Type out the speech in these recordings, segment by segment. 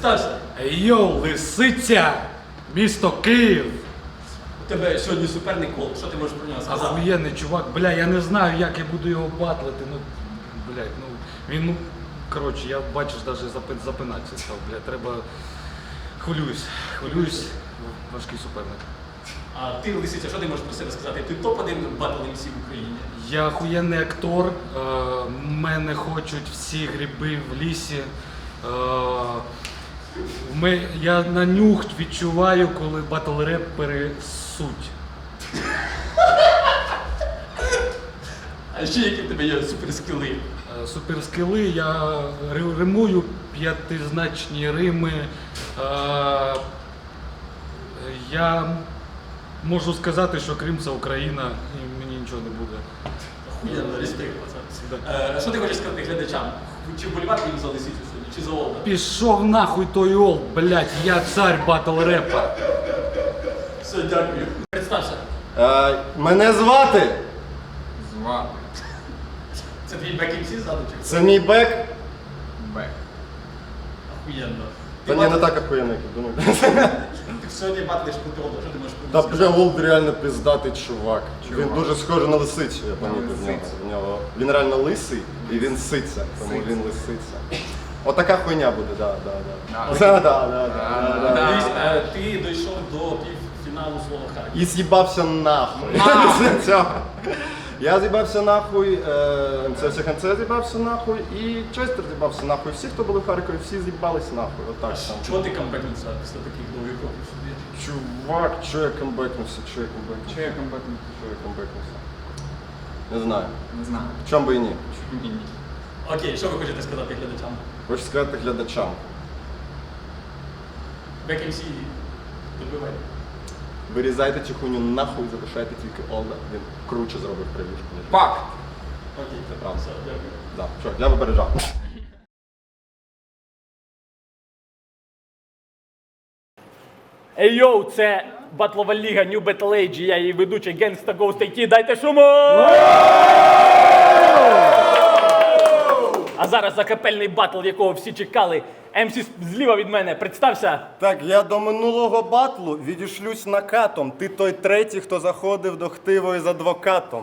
Представся, Йоу, лисиця! Місто Київ! у тебе сьогодні суперник Кол. Що ти можеш про нього сказати? Ахуєнний чувак, бля, я не знаю, як я буду його батлити. Ну, блядь, ну він, ну, коротше, я бачиш, навіть запи, запинатися став, блядь, треба. Хвилююсь, хвилююсь, важкий суперник. А ти, Лисиця, що ти можеш про себе сказати? Ти топ-1 батл MC в Україні. Я охуєнний актор, е, мене хочуть всі гриби в лісі. Е, ми, я на нюх відчуваю, коли батл-репери суть. А ще які в тебе є суперскіли? Е, Суперскіли, я ри- римую п'ятизначні рими. Е, Я можу сказати, що Крим це Україна і мені нічого не буде. Охуєнно, респект, пацан. Е, Що ти хочеш сказати глядачам? Чи вболівати їм за Лисицю чи за Олда? Пішов нахуй той ол, блять, я цар батл репа. Все, дякую. Представся, Е, мене звати. Звати це твій бек MC ззаду чи? Це мій бек. Бек. Охуєнно. Та ні, не так охуєнно, як ви думаєте. Ти сьогодні батлиш проти Олда, що ти можеш Та бля, сказати? Олд реально пиздатий чувак. Він дуже схожий на лисицю, я помітив в нього. В нього. Він реально лисий і він ситься, тому він лисиця. Отака хуйня буде, да, да, да. Да. Да, да, да, да, да, да. Е, ти дійшов до півфіналу свого хакі. І з'їбався нахуй. Після цього. Я з'їбався нахуй, е, МЦ МЦ з'їбався нахуй, і Честер з'їбався нахуй. Всі, хто були в Харкові, всі з'їбались нахуй. Отак там. Чого ти камбекнувся після таких довгих років собі? Чувак, чо я камбекнувся, чо я камбекнувся, Чи я комбатний? чо я камбекнувся? Не знаю. Не знаю. Чом би і ні. Ні, ні. Окей, що ви хочете сказати глядачам? Хочу сказати глядачам. Бек добивай. Вирізайте цю хуйню нахуй, залишайте тільки Олда. Він круче зробив привіжку, ніж. Факт. Окей, Це правда. Все, дякую. Да, чувак, я випереджав. Ей йоу, це Батлова Ліга New Battle Age, я її ведучий Gangsta Ghost IT. Дайте шуму! А зараз закапельний батл, якого всі чекали. МС зліва від мене, представся. Так, я до минулого батлу відішлюсь накатом. Ти той третій, хто заходив до хтивої з адвокатом.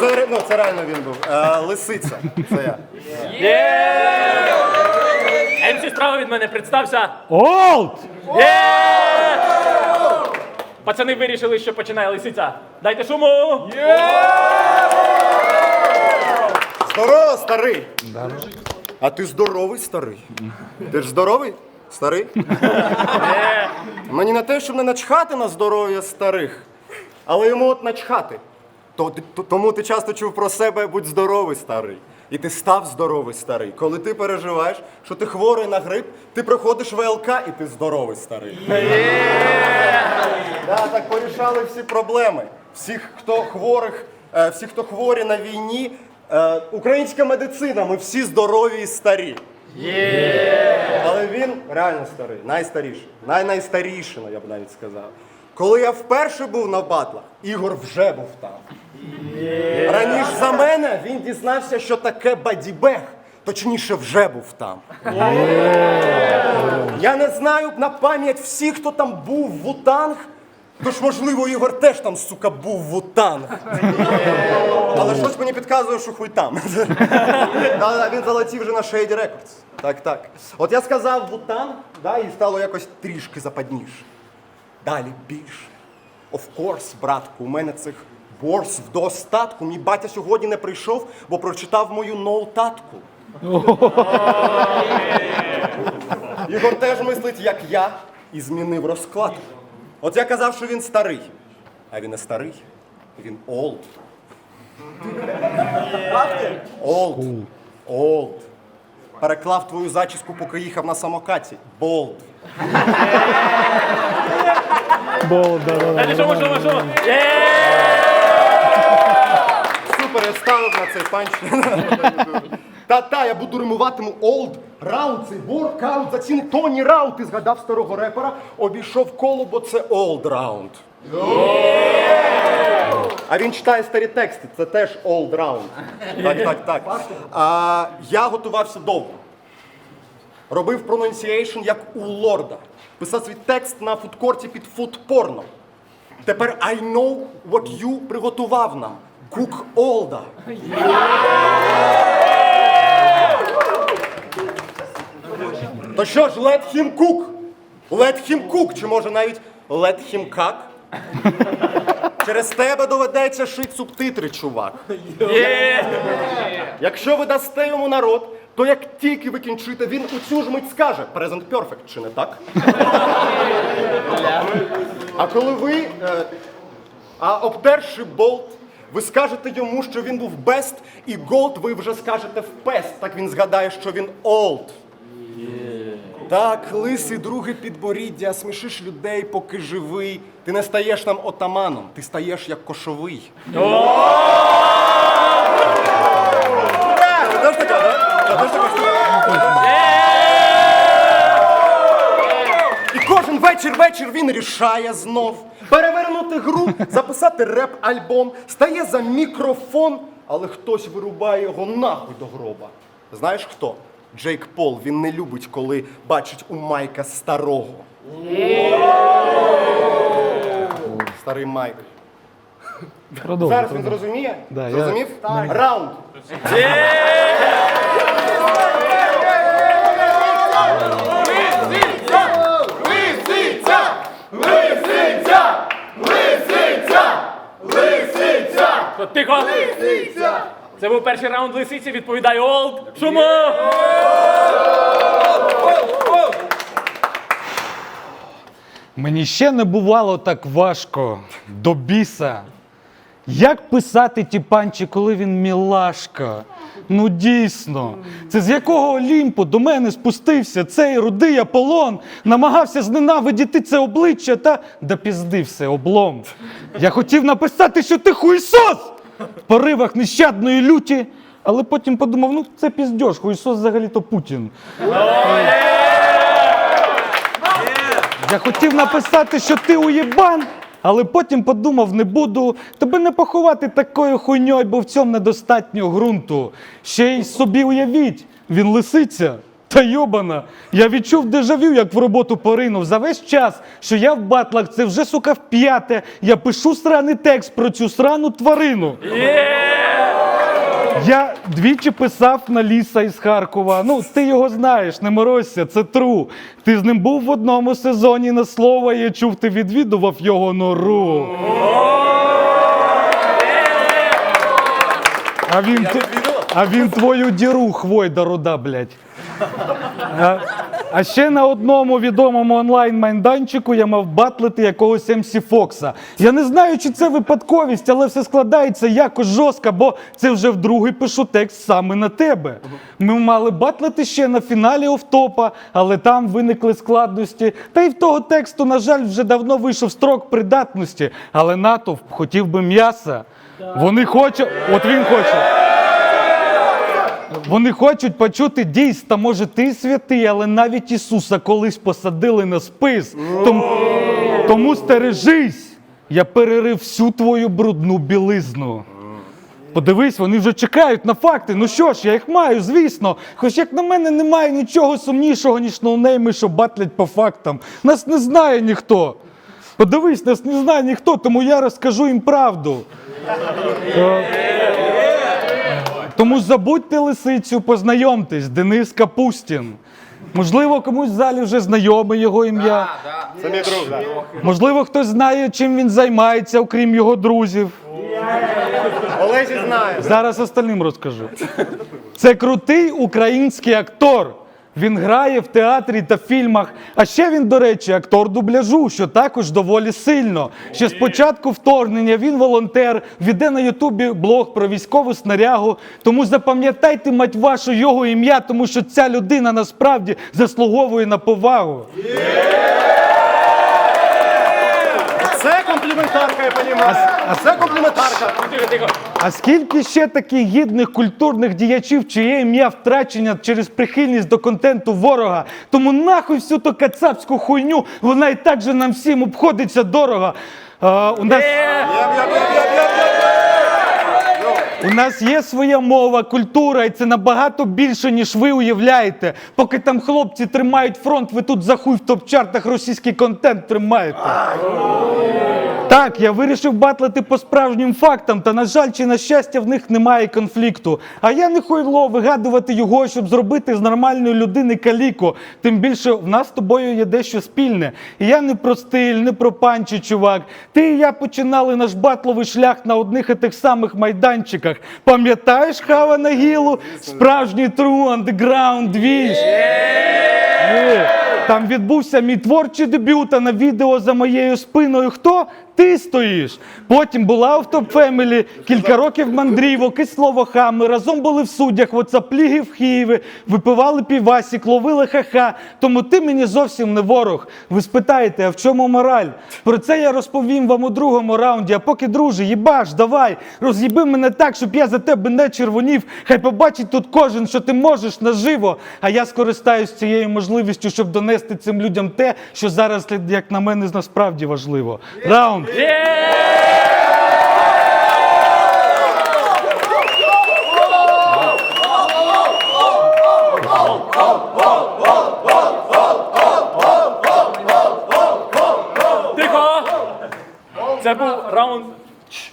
Це, ре- ну, це реально він був. Е, лисиця. Це я. МС справа від мене, представся. Олд! Пацани вирішили, що починає лисиця. Дайте шуму! Здорово, старий! А ти здоровий, старий? Ти ж здоровий? Старий? Мені не те, щоб не начхати на здоров'я старих, але йому от начхати. То, то- тому ти часто чув про себе будь здоровий, старий. І ти став здоровий старий. Коли ти переживаєш, що ти хворий на грип, ти приходиш в ВЛК і ти здоровий старий. Да, так порішали всі проблеми. Всіх, хто хворих, е, всі, хто хворі на війні. Е, українська медицина, ми всі здорові і старі. Але він реально старий, найстаріший, най-найстаріший, я б навіть сказав. Коли я вперше був на батлах, Ігор вже був там. Раніше за мене він дізнався, що таке бадібег. Точніше, вже був там. Я не знаю на пам'ять всіх, хто там був в Вутанг. Тож, можливо, Ігор теж там, сука, був в Вутанг. Але щось мені підказує, що хуй там. Він залетів вже на Shady Records. Так, так. От я сказав Вутанг, да, і стало якось трішки западніше. Далі більше. Of course, братку, у мене цих борс в достатку. Мій батя сьогодні не прийшов, бо прочитав мою ноутатку. Ігор теж мислить, як я, і змінив розклад. От я казав, що він старий. А він не старий. Він олд. Олд. Олд. Переклав твою зачіску, поки їхав на самокаті. Болд. Шуму! Є! Супер, я ставив на цей панч. Та-та, я буду римуватиму олд раунд, цей воркаут за ціни Тоні Раунд. Ти згадав старого репера, обійшов коло, бо це олд раунд. А він читає старі тексти, це теж олд раунд. Так, так, так. А, я готувався довго. робив pronunciation як у лорда, писав свій текст на фудкорті під фудпорно. Тепер I know what you приготував нам. Кук Олда. То що ж, let him cook? Let him cook, чи може навіть let him cook? Через тебе доведеться шити субтитри, чувак. Якщо ви дасте йому народ, то як тільки ви кінчите, він у цю ж мить скаже Present Perfect, чи не так? А коли ви, е, а обтерши болт, ви скажете йому, що він був best, і gold ви вже скажете в past, так він згадає, що він old. Так, лисий друге підборіддя, смішиш людей, поки живий. Ти не стаєш там отаманом, ти стаєш як кошовий. І кожен вечір вечір він рішає знов перевернути гру, записати реп-альбом, стає за мікрофон, але хтось вирубає його нахуй до гроба. Знаєш хто? Джейк Пол, він не любить, коли бачить у Майка старого. Старий Майк. Продовжуй. Зараз він зрозуміє? Да, я- Зрозумів? Раунд. Тихо! Це був перший раунд лисиці, відповідає Олд. Шумо! Мені ще не бувало так важко до біса. Як писати ті панчі, коли він мілашка? Ну дійсно, це з якого Олімпу до мене спустився цей рудий Аполлон, намагався зненавидіти це обличчя та да пізди все облом. Я хотів написати, що ти хуйсос в поривах нещадної люті, але потім подумав, ну це піздьош, хуйсос взагалі-то Путін. Я хотів написати, що ти уєбан, але потім подумав, не буду тебе не поховати такою хуйньою, бо в цьому недостатньо ґрунту. Ще й собі уявіть, він лисиця. Та йобана, я відчув дежавю, як в роботу поринув. За весь час, що я в батлах, це вже сука в п'яте. Я пишу сраний текст про цю срану тварину. Я двічі писав на ліса із Харкова. Ну, ти його знаєш, не морозься, це тру. Ти з ним був в одному сезоні на слово, я чув, ти відвідував його нору. А він, а він твою діру хвойда руда, блядь. А, ще на одному відомому онлайн-майданчику я мав батлити якогось МС Фокса. Я не знаю, чи це випадковість, але все складається якось жорстко, бо це вже вдруге пишу текст саме на тебе. Ми мали батлити ще на фіналі офтопа, але там виникли складності. Та й в того тексту, на жаль, вже давно вийшов строк придатності, але натовп хотів би м'яса. Вони хочуть, от він хоче. Вони хочуть почути дійсно, може, ти святий, але навіть Ісуса колись посадили на спис. Тому, тому стережись, я перерив всю твою брудну білизну. Подивись, вони вже чекають на факти. Ну що ж, я їх маю, звісно. Хоч як на мене немає нічого сумнішого, ніж ноунейми, що батлять по фактам. Нас не знає ніхто. Подивись, нас не знає ніхто, тому я розкажу їм правду. Тому забудьте лисицю, познайомтесь, Денис Капустін. Можливо, комусь в залі вже знайоме його ім'я. Це мій друг, да. Можливо, хтось знає, чим він займається, окрім його друзів. Олесі знає. Зараз остальним розкажу. Це крутий український актор. Він грає в театрі та фільмах. А ще він, до речі, актор дубляжу, що також доволі сильно. Ще з початку вторгнення він волонтер, веде на Ютубі блог про військову снарягу. Тому запам'ятайте, мать вашу, його ім'я, тому що ця людина насправді заслуговує на повагу. Це компліментарка, я розумію. А це компліментарка. Тихо, тихо. А скільки ще таких гідних культурних діячів, чиє ім'я втрачення через прихильність до контенту ворога? Тому нахуй всю ту кацапську хуйню, вона і так же нам всім обходиться дорого. А, у нас, У нас є своя мова, культура, і це набагато більше, ніж ви уявляєте. Поки там хлопці тримають фронт, ви тут за хуй в топ-чартах російський контент тримаєте. Так, я вирішив батлити по справжнім фактам, та на жаль, чи на щастя, в них немає конфлікту. А я не хуйло вигадувати його, щоб зробити з нормальної людини каліку. Тим більше в нас з тобою є дещо спільне. І я не про стиль, не про панчі, чувак. Ти і я починали наш батловий шлях на одних і тих самих майданчиках. Пам'ятаєш Хава Нагілу? Справжній true underground двіж. Там відбувся мій творчий дебют, а на відео за моєю спиною хто? Ти стоїш. Потім була Автоп Фемілі, кілька років мандрівок і слово хами. Разом були в суддях, в Оцапліги в Києві, випивали півасік, ловили ха-ха. Тому ти мені зовсім не ворог. Ви спитаєте, а в чому мораль? Про це я розповім вам у другому раунді. А поки, друже, їбаш, давай, роз'їби мене так, щоб я за тебе не червонів. Хай побачить тут кожен, що ти можеш наживо. А я скористаюсь цією можливістю, щоб донести цим людям те, що зараз, як на мене, насправді важливо. Раунд. Тихо! Це був раунд. Чш.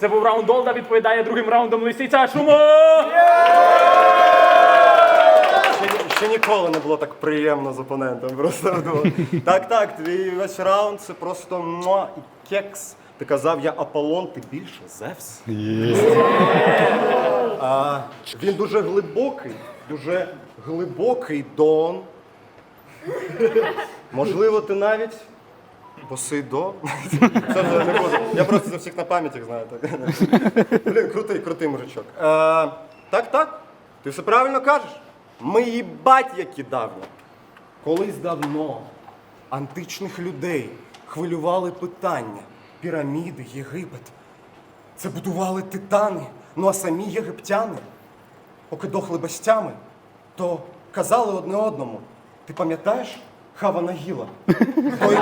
Це був раунд Олда, відповідає другим раундом лисиця. Шумо! Ще, ніколи не було так приємно з опонентом. Просто вдвох. Так, так, твій весь раунд це просто муа і кекс. Ти казав, я Аполлон, ти більше Зевс. А, він дуже глибокий, дуже глибокий Дон. Можливо, ти навіть Посейдон. Це вже не буду. Я просто за всіх на пам'ятях знаю. Так. Блін, крутий, крутий мужичок. Е, так, так. Ти все правильно кажеш. Ми їбать які давні. Колись давно античних людей хвилювали питання. Піраміди, Єгипет. Це будували титани. Ну а самі єгиптяни, поки дохли без тями, то казали одне одному. Ти пам'ятаєш Хава Нагіла? Той...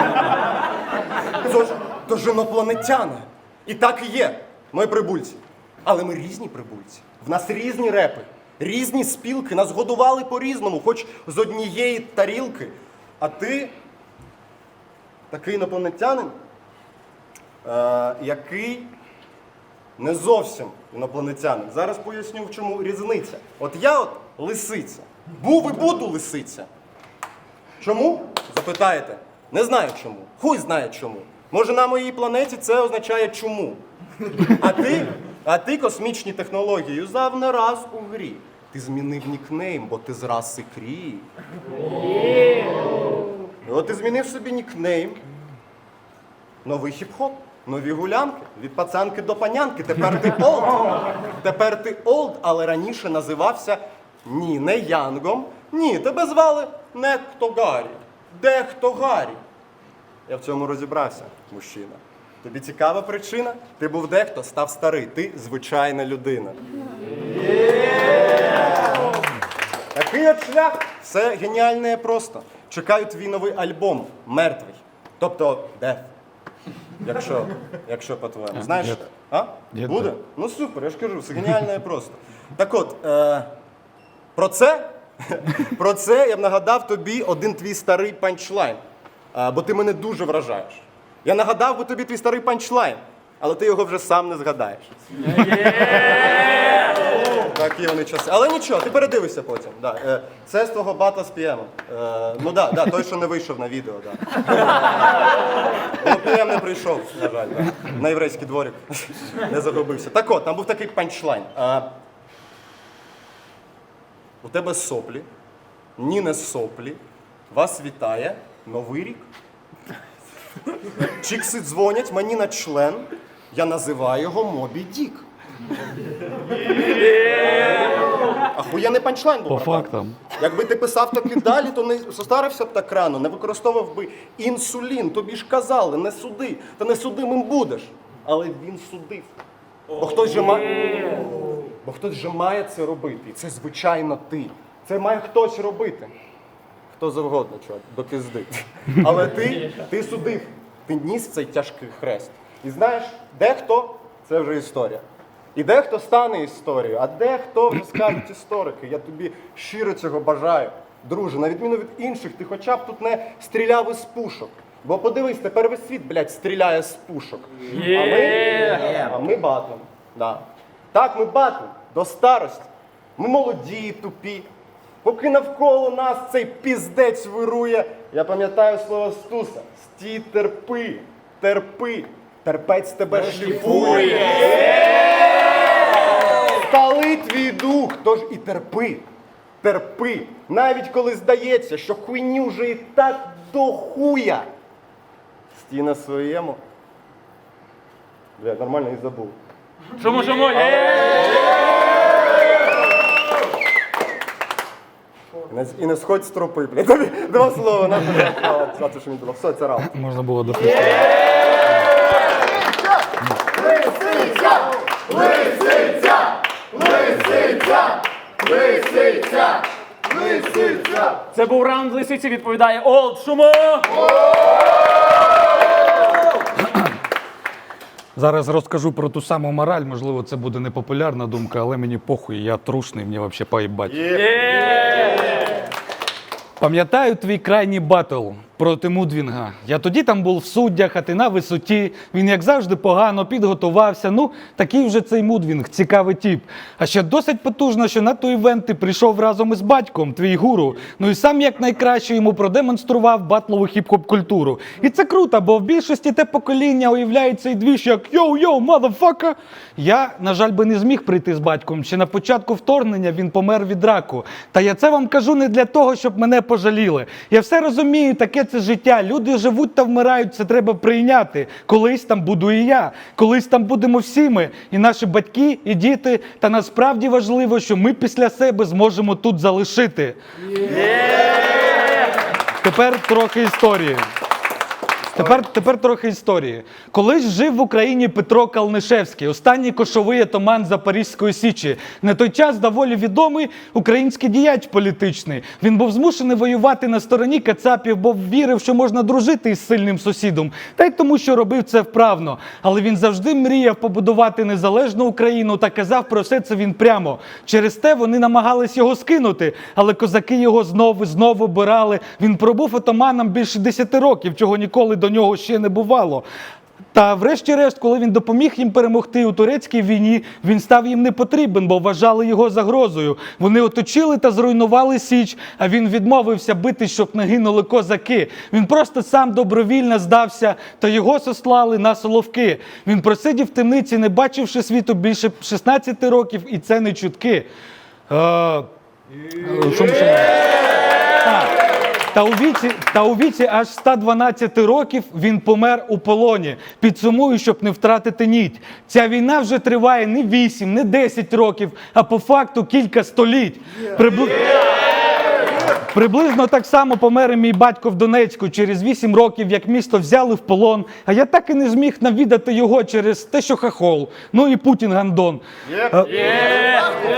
Тож, то ж інопланетяни. І так і є. Ми прибульці. Але ми різні прибульці. В нас різні репи, різні спілки, нас годували по-різному, хоч з однієї тарілки. А ти такий інопланетянин, е, який не зовсім інопланетянин. Зараз поясню, в чому різниця. От я от лисиця. Був і буду лисиця. Чому? Запитаєте. Не знаю чому. Хуй знає чому. Може на моїй планеті це означає чому. А ти, а ти космічні технології юзав не раз у грі. Ти змінив нікнейм, бо ти з раси крі. От ти змінив собі нікнейм. Новий хіп-хоп, нові гулянки. Від пацанки до панянки. Тепер ти олд. Тепер ти олд, але раніше називався ні, не Янгом. Ні, тебе звали Некто Гаррі. Дехто Гаррі. Я в цьому розібрався, мужчина. Тобі цікава причина? Ти був дехто, став старий. Ти звичайна людина. Такий от шлях. Все геніальне і просто. Чекаю твій новий альбом Мертвий. Тобто Деф. Якщо, якщо по-твоєму. Знаєш? А? Буде? да. Ну супер, я ж кажу, все геніальне і просто. Так от, е, про це, про це я б нагадав тобі один твій старий панчлайн. Е, бо ти мене дуже вражаєш. Я нагадав би тобі твій старий панчлайн, але ти його вже сам не згадаєш. Такі вони часи. Але нічого, ти передивишся потім. Да. Е, Це з твого бата з піємом. Е, ну так, да, да, той, що не вийшов на відео. Да. Ну, пієм не прийшов, на жаль. Да. На єврейський дворик не загубився. Так от, там був такий панчлайн. Е, у тебе соплі, ні не соплі. Вас вітає Новий рік. Чікси дзвонять мені на член. Я називаю його Мобі Дік. Ахуєнний панчлайн був. По братан. фактам. Якби ти писав так і далі, то не состарився б так рано, не використовував би інсулін. Тобі ж казали, не суди, та не судимим будеш. Але він судив. Бо хтось же має. Бо хтось же має це робити. І це звичайно ти. Це має хтось робити. Хто завгодно, чувак, до пізди. Але ти, ти судив, ти ніс цей тяжкий хрест. І знаєш, дехто це вже історія. І дехто стане історією, а дехто вже скажуть історики. Я тобі щиро цього бажаю. Друже, на відміну від інших, ти хоча б тут не стріляв із пушок. Бо подивись, тепер весь світ, блядь, стріляє з пушок. А ми, а ми батлим. Да. Так, ми батлим до старості. Ми молоді, тупі. Поки навколо нас цей піздець вирує, я пам'ятаю слово Стуса. Стій терпи, терпи, терпець тебе шліфує. Тож і терпи, терпи. Навіть коли здається, що хуйні вже і так до хуя. Стій на своєму. Бля, нормально і забув. Чому, чому? Є! І не, сходь з тропи, блядь. Два слова, на це що. Все, це раунд. Можна було дослухати. Це був раунд лисиці, відповідає Олд. Шумо! Зараз розкажу про ту саму мораль. Можливо, це буде непопулярна думка, але мені похуй, я трушний, мені взагалі поїбать. Пам'ятаю твій крайній батл проти Мудвінга. Я тоді там був в суддях, а ти на висоті. Він, як завжди, погано підготувався. Ну, такий вже цей Мудвінг, цікавий тіп. А ще досить потужно, що на той івент ти прийшов разом із батьком, твій гуру. Ну і сам як найкраще йому продемонстрував батлову хіп-хоп культуру. І це круто, бо в більшості те покоління уявляє цей двіж як йоу-йоу, мазафака. Я, на жаль, би не зміг прийти з батьком. Ще на початку вторгнення він помер від раку. Та я це вам кажу не для того, щоб мене пожаліли. Я все розумію, таке це життя. Люди живуть та вмирають, це треба прийняти. Колись там буду і я, колись там будемо всі ми, і наші батьки, і діти. Та насправді важливо, що ми після себе зможемо тут залишити. Тепер трохи історії. Тепер, тепер трохи історії. Колись жив в Україні Петро Калнишевський, останній кошовий атаман Запорізької Січі. На той час доволі відомий український діяч політичний. Він був змушений воювати на стороні Кацапів, бо вірив, що можна дружити із сильним сусідом, та й тому, що робив це вправно. Але він завжди мріяв побудувати незалежну Україну та казав про все це він прямо. Через те вони намагались його скинути, але козаки його знову знову обирали. Він пробув отаманом більше 10 років, чого ніколи до нього ще не бувало. Та врешті-решт, коли він допоміг їм перемогти у турецькій війні, він став їм не потрібен, бо вважали його загрозою. Вони оточили та зруйнували Січ, а він відмовився бити, щоб не гинули козаки. Він просто сам добровільно здався, та його сослали на соловки. Він просидів в темниці, не бачивши світу більше 16 років, і це не чутки. Е, А, Та у, віці, та у віці аж 112 років він помер у полоні. Підсумую, щоб не втратити ніть. Ця війна вже триває не 8, не 10 років, а по факту кілька століть. Прибли... Приблизно так само помер і мій батько в Донецьку через 8 років, як місто взяли в полон. А я так і не зміг навідати його через те, що хахол. Ну і Путін гандон.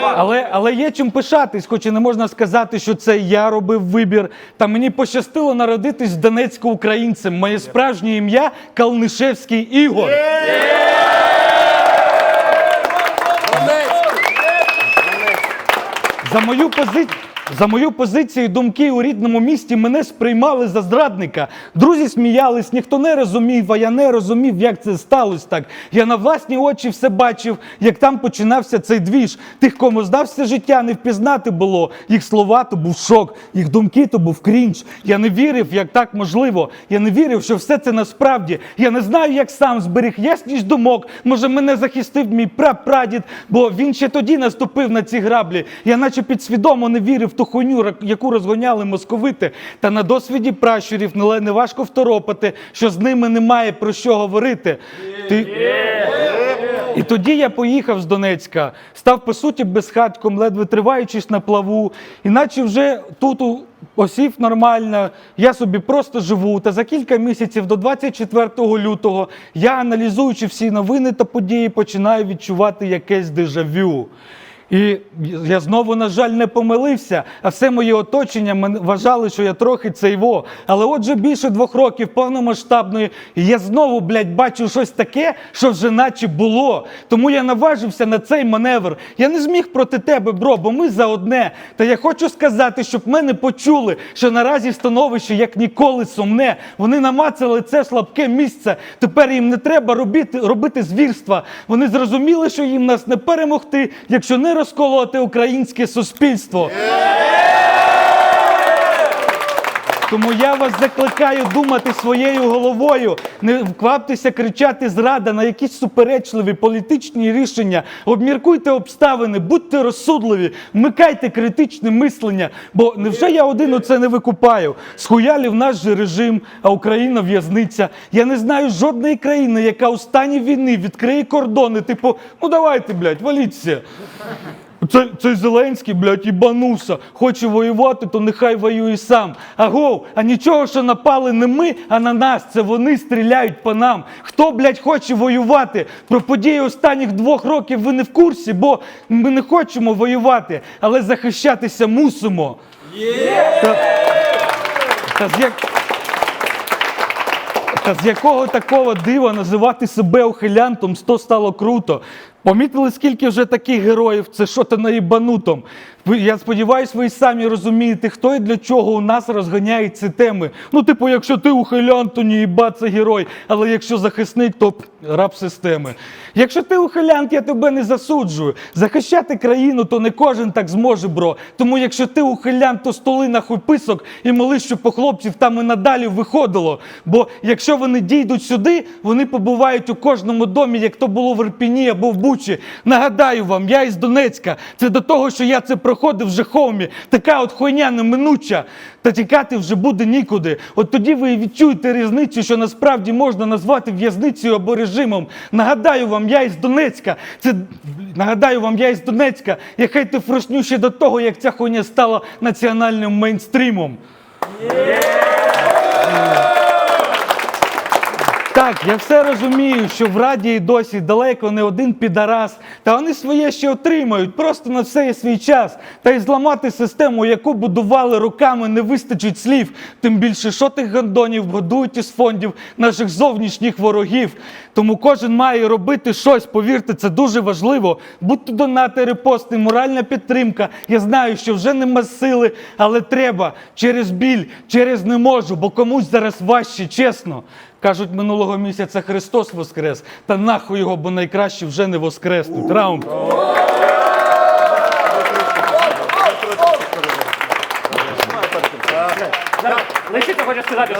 Але, але є чим пишатись, хоч і не можна сказати, що це я робив вибір. Та мені пощастило народитись в Донецьку українцем. Моє справжнє ім'я Калнишевський Ігор. За мою позицію. За мою позицію думки у рідному місті мене сприймали за зрадника. Друзі сміялись, ніхто не розумів, а я не розумів, як це сталося так. Я на власні очі все бачив, як там починався цей двіж. Тих, кому здався життя, не впізнати було. Їх слова то був шок, їх думки то був крінж. Я не вірив, як так можливо. Я не вірив, що все це насправді. Я не знаю, як сам зберіг ясність думок. Може, мене захистив мій прапрадід, бо він ще тоді наступив на ці граблі. Я наче підсвідомо не вірив ту хуйню, яку розгоняли московити. Та на досвіді пращурів не важко второпати, що з ними немає про що говорити. Ти... І тоді я поїхав з Донецька, став по суті безхатком, ледве триваючись на плаву, іначе вже тут у- осів нормально, я собі просто живу. Та за кілька місяців до 24 лютого я, аналізуючи всі новини та події, починаю відчувати якесь дежавю. І я знову, на жаль, не помилився, а все моє оточення вважали, що я трохи цейво. Але отже, більше двох років повномасштабної, і я знову, блядь, бачу щось таке, що вже наче було. Тому я наважився на цей маневр. Я не зміг проти тебе, бро, бо ми за одне. Та я хочу сказати, щоб мене почули, що наразі становище як ніколи сумне. Вони намацали це слабке місце. Тепер їм не треба робити, робити звірства. Вони зрозуміли, що їм нас не перемогти, якщо не розколоти українське суспільство. Тому я вас закликаю думати своєю головою, не вкваптеся кричати зрада на якісь суперечливі політичні рішення. Обміркуйте обставини, будьте розсудливі, вмикайте критичне мислення. Бо невже я один оце не викупаю? Схуялів наш же режим, а Україна в'язниця. Я не знаю жодної країни, яка у стані війни відкриє кордони, типу, ну давайте, блядь, валіться. Цей, цей Зеленський, блядь, їбанувся. Хоче воювати, то нехай воює сам. Агов, а нічого, що напали не ми, а на нас. Це вони стріляють по нам. Хто, блядь, хоче воювати? Про події останніх двох років ви не в курсі, бо ми не хочемо воювати, але захищатися мусимо. Та, та з як... Та з якого такого дива називати себе ухилянтом, то стало круто. Помітили, скільки вже таких героїв? Це що то наїбанутом. Я сподіваюся, ви самі розумієте, хто і для чого у нас розганяє ці теми. Ну, типу, якщо ти ухилянт, то ні їба, це герой. Але якщо захисник, то раб системи. Якщо ти ухилянт, я тебе не засуджую. Захищати країну, то не кожен так зможе, бро. Тому якщо ти ухилянт, то столи нахуй писок і моли, щоб по хлопців там і надалі виходило. Бо якщо вони дійдуть сюди, вони побувають у кожному домі, як то було в Ірпіні або в Бучі. Нагадаю вам, я із Донецька. Це до того, що я це проходив вже хомі. Така от хуйня неминуча. Та тікати вже буде нікуди. От тоді ви відчуєте різницю, що насправді можна назвати в'язницею або режимом. Нагадаю вам, я із Донецька. Це нагадаю вам, я із Донецька. Я хайте фрусню ще до того, як ця хуйня стала національним мейнстрімом. Так, я все розумію, що в раді і досі далеко не один підарас, та вони своє ще отримають, просто на все є свій час. Та й зламати систему, яку будували руками, не вистачить слів. Тим більше, що тих гандонів годують із фондів наших зовнішніх ворогів. Тому кожен має робити щось, повірте, це дуже важливо. Будьте донати, репости, моральна підтримка. Я знаю, що вже нема сили, але треба через біль, через не можу, бо комусь зараз важче, чесно. Кажуть, минулого місяця Христос воскрес, та нахуй його, бо найкраще вже не воскреснуть. Раунд. Хоче сказати.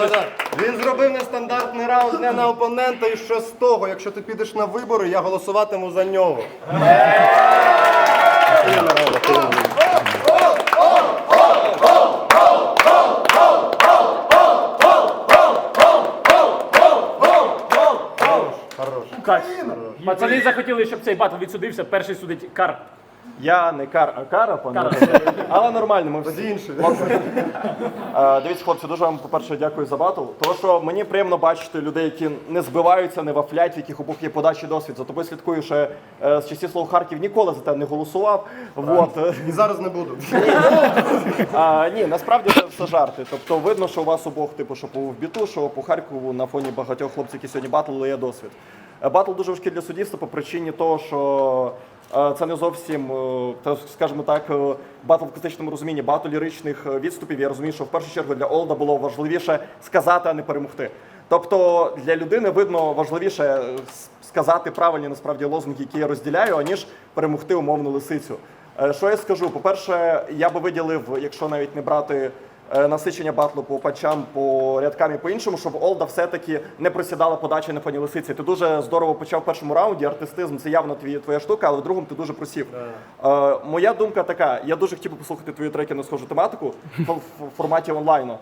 Він зробив нестандартний раунд не на опонента, і що з того, якщо ти підеш на вибори, я голосуватиму за нього. Так. Пацани захотіли, щоб цей батл відсудився. Перший судить Кар. Я не кар, а кара, пане. Але нормально, ми всі інші. Е, Дивіться, хлопці, дуже вам, по-перше, дякую за батл. Тому що мені приємно бачити людей, які не збиваються, не вафлять, в яких обох є подачі досвід. За тобою слідкую ще е, з часів слов Харків ніколи за тебе не голосував. Вот. е, І зараз не буду. А, ні, насправді це все жарти. Тобто видно, що у вас обох, типу, що по вбіту, що по Харкову на фоні багатьох хлопців, які сьогодні батл, є досвід. Батл дуже важкий для суддівства по причині того, що е, це не зовсім, е, скажімо так, е, батл в класичному розумінні, багато ліричних відступів. Я розумію, що в першу чергу для Олда було важливіше сказати, а не перемогти. Тобто для людини видно важливіше сказати правильні насправді лозунги, які я розділяю, аніж перемогти умовну лисицю. Що я скажу? По-перше, я би виділив, якщо навіть не брати насичення батлу по пачам, по рядкам і по іншому, щоб Олда все-таки не просідала подачі на фоні лисиці. Ти дуже здорово почав в першому раунді. Артистизм це явно твій, твоя штука, але в другому ти дуже просів. Е, моя думка така: я дуже хотів би послухати твої треки на схожу тематику в, форматі онлайну.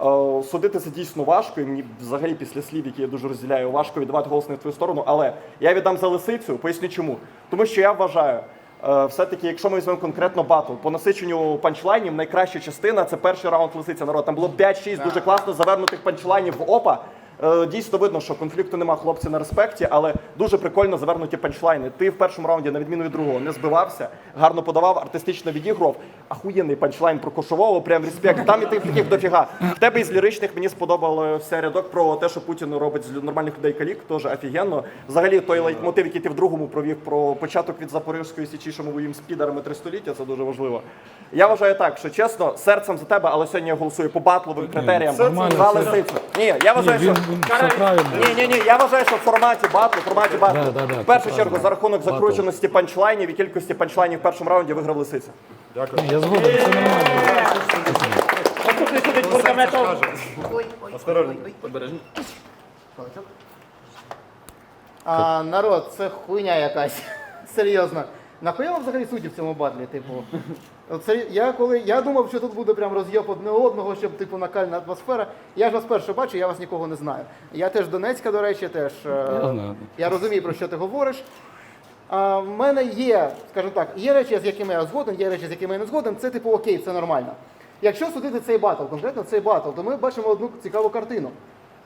Е, Судити це дійсно важко, і мені взагалі після слів, які я дуже розділяю, важко віддавати голос не в твою сторону. Але я віддам за лисицю, поясню чому. Тому що я вважаю, е, все-таки, якщо ми візьмемо конкретно батл, по насиченню панчлайнів найкраща частина це перший раунд лисиця народ. Там було 5-6 дуже класно завернутих панчлайнів в опа. Е, Дійсно видно, що конфлікту нема хлопці на респекті, але дуже прикольно завернуті панчлайни. Ти в першому раунді, на відміну від другого, не збивався, гарно подавав, артистично відіграв. Ахуєнний панчлайн про кошового, прям респект. Там і тих таких дофіга. В тебе із ліричних мені сподобався рядок про те, що Путін робить з нормальних людей калік, теж офігенно. Взагалі той лейтмотив, який ти в другому провів про початок від Запорізької січі, що ми воюємо з підарами три століття, це дуже важливо. Я вважаю так, що чесно, серцем за тебе, але сьогодні я голосую по батловим критеріям. нормально, це- Ні, я вважаю, Ні, що. Він все правильно. Ні, ні, ні, я вважаю, що в форматі батлу, в форматі батлу, Да, да, да, в першу це чергу правильно. за рахунок закрученості панчлайнів і кількості панчлайнів в першому раунді виграв лисиця. Ні, Я згоден, це нормально. Наступний судить Буркаметов. А, народ, це хуйня якась. Серйозно. Нахуя вам взагалі судді в цьому батлі, типу? Сері- Я коли я думав, що тут буде прям роз'єб одне одного, щоб типу накальна атмосфера. Я ж вас перше бачу, я вас нікого не знаю. Я теж Донецька, до речі, теж. е, Я я розумію, про що ти говориш. А, в мене є, скажімо так, є речі, з якими я згоден, є речі, з якими я не згоден. Це типу окей, це нормально. Якщо судити цей батл, конкретно цей батл, то ми бачимо одну цікаву картину.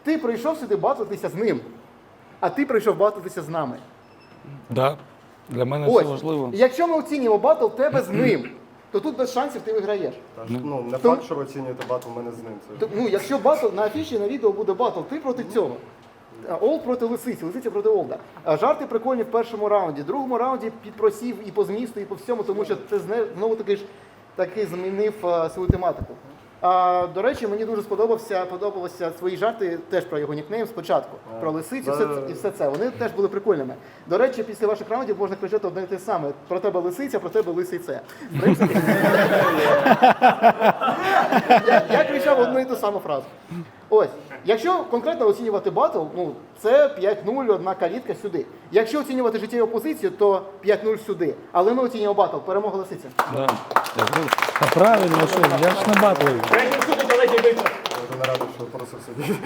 Ти прийшов сюди батлитися з ним, а ти прийшов батлитися з нами. Да. Для мене Ось, це важливо. якщо ми оцінюємо батл тебе з ним, то тут без шансів ти виграєш. Ну, не То- факт, що ви оцінюєте батл у мене з ним. Це То, ну, якщо батл на афіші на відео буде батл, ти проти цього. А, Олд проти лисиці, лисиця проти Олда. А Жарти прикольні в першому раунді. В другому раунді підпросів і по змісту, і по всьому, тому що це зне- знову таки ж таки змінив а, свою тематику. А, до речі, мені дуже сподобався, подобалося твої жарти теж про його нікнейм спочатку. Про лисицю все, і все це. Вони теж були прикольними. До речі, після ваших раундів можна кричати одне і те саме. Про тебе лисиця, про тебе лисий це. В принципі, я, я кричав одну і ту саму фразу. Ось, якщо конкретно оцінювати батл, ну це 5-0, одна калітка сюди. Якщо оцінювати життєву позицію, то 5-0 сюди. Але ми оцінюємо батл, перемога лисиця. Да. Та правильно, що я ж. Третій Олег Євича. я не радий, що просив сидіти.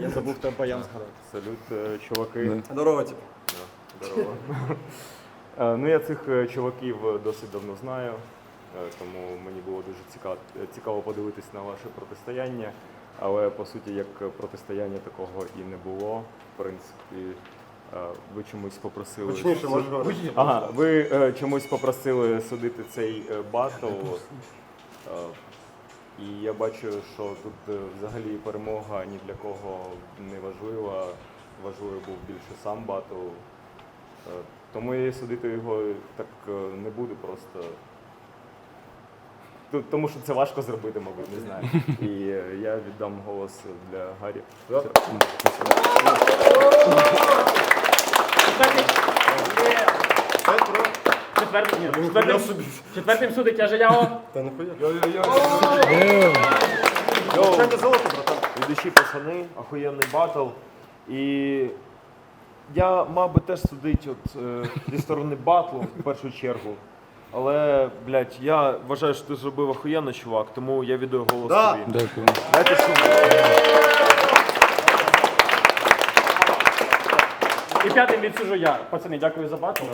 Я забув тебе баян згадати. Салют, е, чуваки. Здорово, типу. Здорово. Е, Ну, я цих е, чуваків досить давно знаю, тому мені було дуже цікаво, подивитись на ваше протистояння. Але по суті, як протистояння такого і не було. В принципі, ви чомусь попросили. Гучніше говорити. Ага, ви е, чомусь попросили судити цей е, батл. Е, і я бачу, що тут е, взагалі перемога ні для кого не важлива. Важливий був більше сам батл. Е, Тому я і судити його так е, не буду просто. Тому що це важко зробити, мабуть, не знаю. І е, я віддам голос для Гаррі. Четвертий, ні, четвертим, четвертим судить Яжеяо. Та нахуя. Це золото, братан. від душі пацани, охуєнний батл. І я мав би теж судити от, е, зі сторони батлу в першу чергу. Але, блядь, я вважаю, що ти зробив охуєнно, чувак, тому я віддаю голос Да. тобі. Дякую. Дайте шум. І п'ятим відсужу я. Пацани, дякую за батл.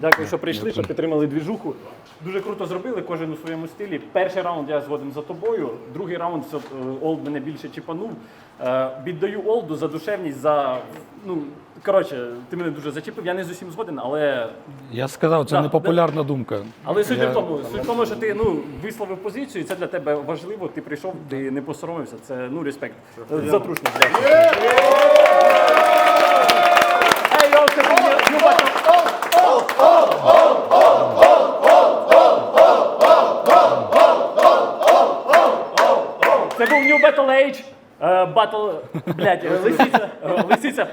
Дякую, що прийшли, що підтримали двіжуху. Дуже круто зробили, кожен у своєму стилі. Перший раунд я згоден за тобою. Другий раунд е, Олд мене більше чіпанув. Е, Віддаю Олду за душевність, за. Ну, коротше, ти мене дуже зачепив. Я не з усім згоден, але. Я сказав, це Да, непопулярна думка. Але суть не Я- в тому, суть в тому, що ти ну, висловив позицію, і це для тебе важливо. Ти прийшов, ти не посоромився. Це ну респект. Затрушність. Дякую. Це був New Battle Age. Е, Battle, блядь, е, лисиця, е, лисиця.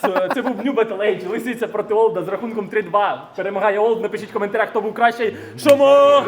Це- Це був New Battle Age, лисиця проти Олда з рахунком 3-2. Перемагає Олд, напишіть в коментарях, хто був кращий. Шумо!